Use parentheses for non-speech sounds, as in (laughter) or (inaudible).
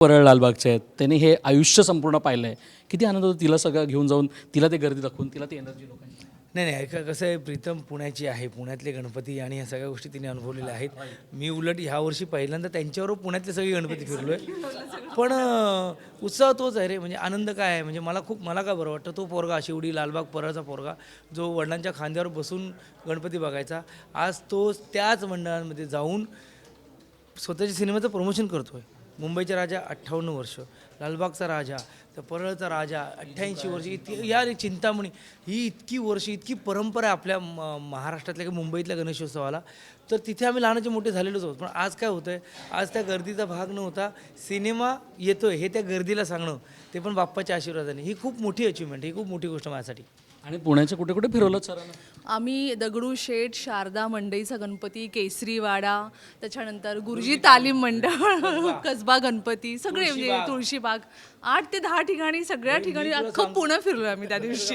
परळ लालबागचे आहेत. त्यांनी हे आयुष्य संपूर्ण पाहिलं आहे किती आनंद होतो तिला सगळं घेऊन जाऊन तिला ते गर्दी दाखवून तिला ते एनर्जी लोकांची. नाही नाही क- कसं आहे प्रीतम पुण्याची आहे पुण्यातले गणपती आणि ह्या सगळ्या गोष्टी तिने अनुभवलेल्या आहेत. मी उलट ह्या वर्षी पहिल्यांदा त्यांच्यावर पुण्यातले सगळे गणपती फिरलो आहे पण उत्साह तोच आहे रे म्हणजे आनंद काय आहे? म्हणजे मला खूप मला काय बरं वाटतं तो पोरगा शिवडी लालबाग परळचा पोरगा जो वडिलांच्या खांद्यावर बसून गणपती बघायचा आज तो त्याच मंडळांमध्ये जाऊन स्वतःच्या सिनेमाचं प्रमोशन करतो आहे मुंबईचे राजा अठ्ठावन्न वर्ष लालबागचा राजा तर परळचा राजा अठ्ठ्याऐंशी वर्ष इतकी या चिंतामणी ही इतकी वर्ष इतकी परंपरा आहे आपल्या म- महाराष्ट्रातल्या किंवा मुंबईतल्या गणेशोत्सवाला. तर तिथे आम्ही लहानाचे मोठे झालेलोच आहोत. पण आज काय होतं आहे आज त्या गर्दीचा भाग न होता सिनेमा येतोय हे त्या गर्दीला सांगणं ते पण बाप्पाच्या आशीर्वादाने. ही खूप मोठी अचिव्हमेंट ही खूप मोठी गोष्ट माझ्यासाठी. आणि पुण्याच्या कुठे कुठे फिरवलं सरांना? आम्ही दगडूशेठ शारदा मंडईचा गणपती केसरीवाडा त्याच्यानंतर गुरुजी तालीम मंडळ (laughs) कसबा गणपती सगळे म्हणजे तुळशीबाग. आठ ते दहा ठिकाणी सगळ्या ठिकाणी अख्खं पुणं फिरलो आम्ही त्या दिवशी.